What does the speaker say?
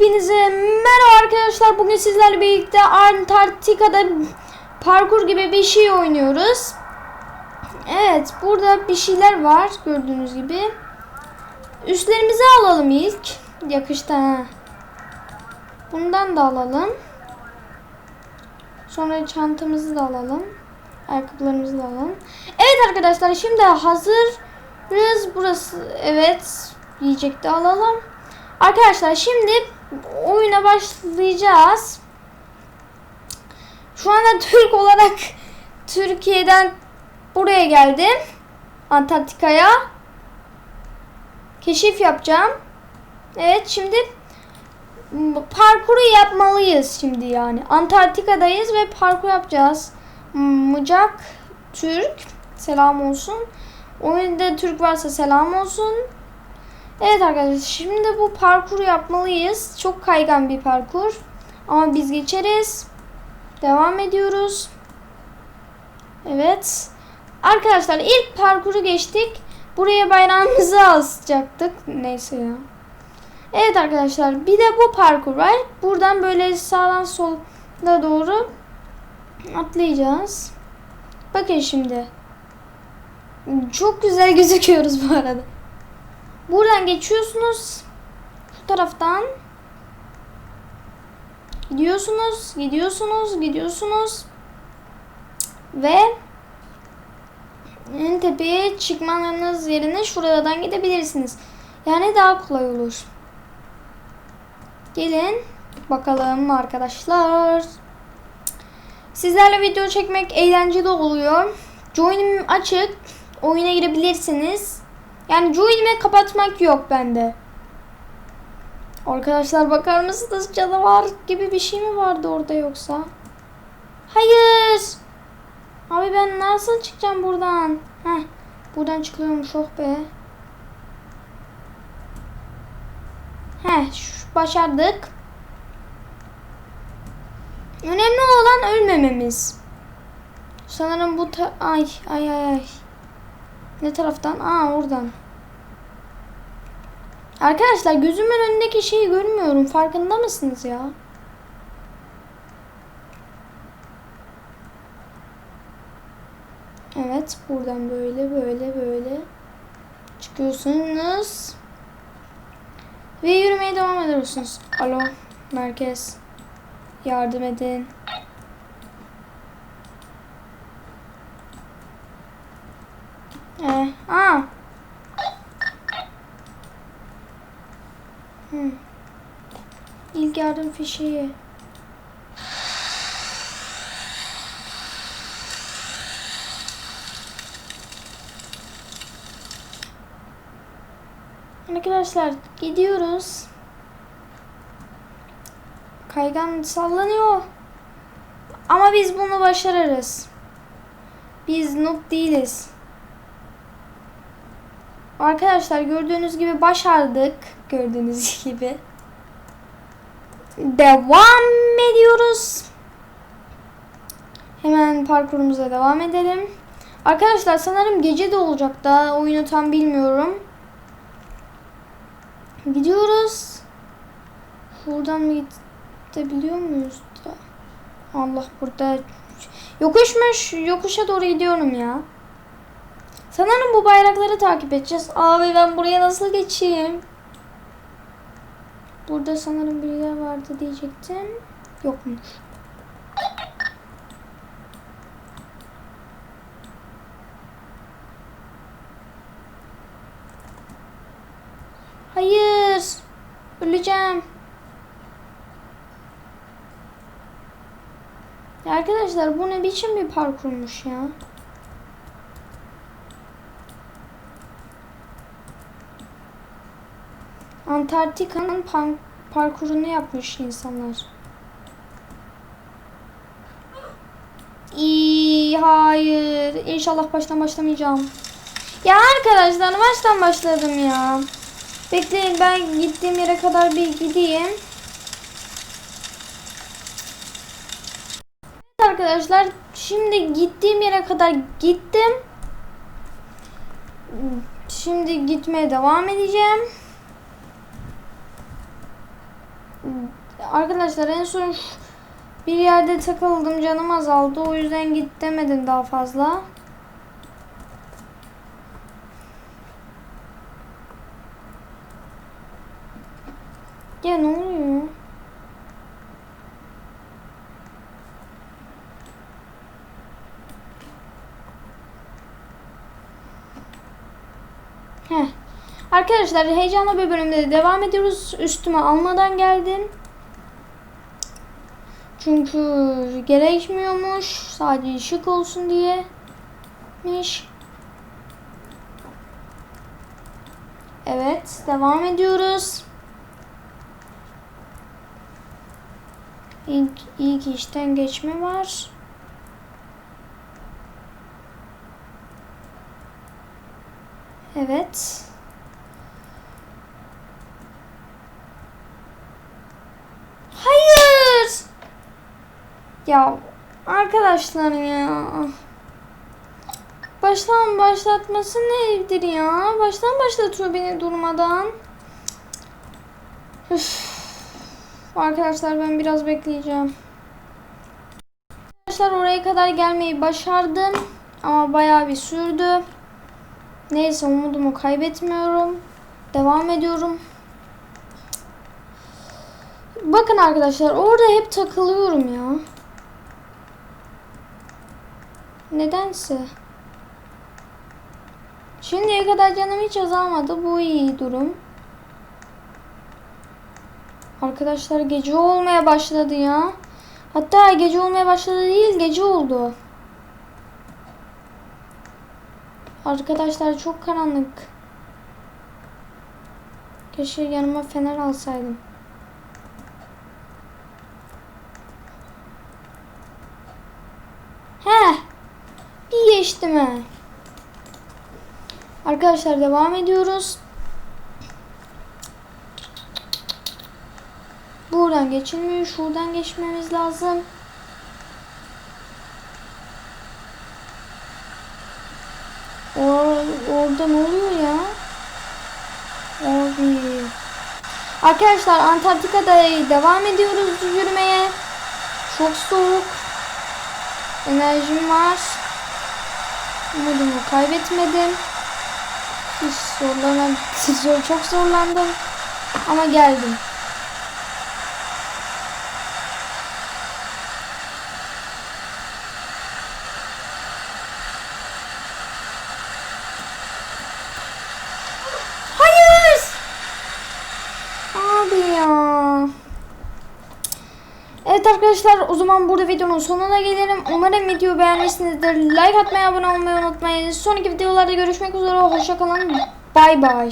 Hepinize merhaba arkadaşlar. Bugün sizlerle birlikte Antarktika'da parkur gibi bir şey oynuyoruz. Evet, burada bir şeyler var gördüğünüz gibi. Üstlerimizi alalım ilk. Yakıştı ha. Bundan da alalım. Sonra çantamızı da alalım. Ayakkabılarımızı da alalım. Evet arkadaşlar şimdi hazırız. Burası evet yiyecek de alalım. Arkadaşlar şimdi oyuna başlayacağız. Şu anda Türk olarak Türkiye'den buraya geldim. Antarktika'ya. Keşif yapacağım. Evet şimdi parkuru yapmalıyız şimdi yani. Antarktika'dayız ve parkur yapacağız. Mıcak Türk selam olsun. Oyunda Türk varsa selam olsun. Evet arkadaşlar şimdi bu parkuru yapmalıyız. Çok kaygan bir parkur. Ama biz geçeriz. Devam ediyoruz. Evet. Arkadaşlar ilk parkuru geçtik. Buraya bayrağımızı asacaktık. Neyse ya. Evet arkadaşlar bir de bu parkur var. Buradan böyle sağdan sola doğru atlayacağız. Bakın şimdi. Çok güzel gözüküyoruz bu arada. Buradan geçiyorsunuz. Şu taraftan. Gidiyorsunuz, gidiyorsunuz, gidiyorsunuz. Ve en tepeye çıkmanız yerine şuradan gidebilirsiniz. Yani daha kolay olur. Gelin bakalım arkadaşlar. Sizlerle video çekmek eğlenceli oluyor. Join'im açık. Oyuna girebilirsiniz. Yani join'imi kapatmak yok bende. Arkadaşlar bakar mısınız canavar gibi bir şey mi vardı orada yoksa? Hayır. Abi ben nasıl çıkacağım buradan? Heh, buradan çıkılıyormuş oh be. Heh, başardık. Önemli olan ölmememiz. Sanırım bu ay ay ay ay. Ne taraftan? Aa oradan. Arkadaşlar gözümün önündeki şeyi görmüyorum. Farkında mısınız ya? Evet buradan böyle böyle böyle çıkıyorsunuz. Ve yürümeye devam ediyorsunuz. Alo merkez. Yardım edin. Ee, aa. İlk yardım fişeği. Arkadaşlar gidiyoruz. Kaygan sallanıyor. Ama biz bunu başarırız. Biz noob değiliz. Arkadaşlar gördüğünüz gibi başardık. Gördüğünüz gibi. Devam ediyoruz. Hemen parkurumuza devam edelim. Arkadaşlar sanırım gece de olacak da oyunu tam bilmiyorum. Gidiyoruz. Buradan mı gidebiliyor muyuz da? Allah burada yokuşmuş. Yokuşa doğru gidiyorum ya. Sanırım bu bayrakları takip edeceğiz. Abi ben buraya nasıl geçeyim? Burada sanırım birileri vardı diyecektim. Yokmuş. Hayır. Öleceğim. Arkadaşlar bu ne biçim bir parkurmuş ya. Antarktika'nın parkurunu yapmış insanlar. İyi, hayır. İnşallah baştan başlamayacağım. Ya arkadaşlar baştan başladım ya. Bekleyin ben gittiğim yere kadar bir gideyim. Evet arkadaşlar şimdi gittiğim yere kadar gittim. Şimdi gitmeye devam edeceğim. Arkadaşlar en son bir yerde takıldım canım azaldı. O yüzden git demedim daha fazla. Ya ne oluyor? Heh. Arkadaşlar heyecanlı bir bölümde de devam ediyoruz. Üstüme almadan geldim. Çünkü gerekmiyormuş. Sadece şık olsun diyemiş. Evet, devam ediyoruz. İlk, ilk işten geçme var. Evet. Hayır. Ya arkadaşlar ya. Baştan başlatması nedir ya? Baştan başlatıyor beni durmadan. Üf. Arkadaşlar ben biraz bekleyeceğim. Arkadaşlar oraya kadar gelmeyi başardım. Ama bayağı bir sürdü. Neyse umudumu kaybetmiyorum. Devam ediyorum. Bakın arkadaşlar orada hep takılıyorum ya. Nedense. Şimdiye kadar canım hiç azalmadı. Bu iyi durum. Arkadaşlar gece olmaya başladı ya. Hatta gece olmaya başladı değil gece oldu. Arkadaşlar çok karanlık. Keşke yanıma fener alsaydım. Bir geçtim he. Arkadaşlar devam ediyoruz. Buradan geçilmiyor. Şuradan geçmemiz lazım. Or orada ne oluyor ya? Abi. Arkadaşlar Antarktika'da devam ediyoruz yürümeye. Çok soğuk. Enerjim var. Umudumu kaybetmedim. Hiç zorlanan, zor, çok zorlandım. Ama geldim. Hayır! Abi ya. Evet arkadaşlar o zaman burada videonun sonuna gelelim. Umarım videoyu beğenmişsinizdir. Like atmayı, abone olmayı unutmayın. Sonraki videolarda görüşmek üzere. Hoşçakalın. Bay bay.